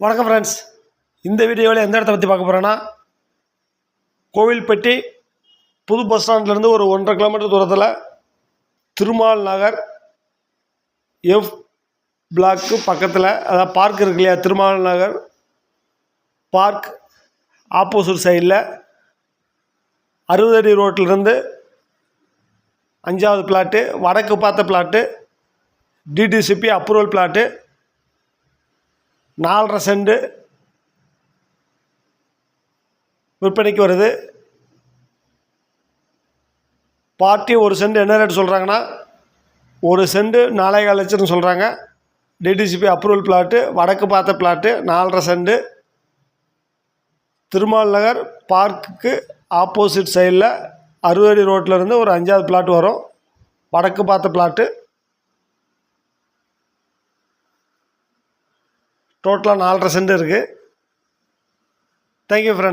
வணக்கம் ஃப்ரெண்ட்ஸ் இந்த வீடியோவில் எந்த இடத்த பற்றி பார்க்க போகிறேன்னா கோவில்பட்டி புது பஸ் ஸ்டாண்ட்லேருந்து ஒரு ஒன்றரை கிலோமீட்டர் தூரத்தில் திருமால் நகர் எஃப் பிளாக்கு பக்கத்தில் அதாவது பார்க் இருக்கு இல்லையா திருமால் நகர் பார்க் ஆப்போசிட் சைடில் அறுபது அடி ரோட்டிலிருந்து அஞ்சாவது பிளாட்டு வடக்கு பார்த்த பிளாட்டு டிடிசிபி அப்ரூவல் பிளாட்டு நாலரை சென்ட் விற்பனைக்கு வருது. பார்ட்டி ஒரு சென்ட் என்ன ரேட் சொல்கிறாங்கன்னா ஒரு சென்ட் நாலேகால் லட்சம்னு சொல்கிறாங்க டிடிசிபி அப்ரூவல் பிளாட்டு வடக்கு பார்த்த பிளாட்டு நாலரை சென்ட். திருமால் நகர் பார்க்குக்கு ஆப்போசிட் சைடில் அறுவடி ரோட்டில் இருந்து ஒரு அஞ்சாவது பிளாட் வரும். வடக்கு பார்த்த பிளாட்டு டோட்டலாக நாலரை சென்ட் இருக்குது தேங்க்யூ ஃப்ரெண்ட்ஸ்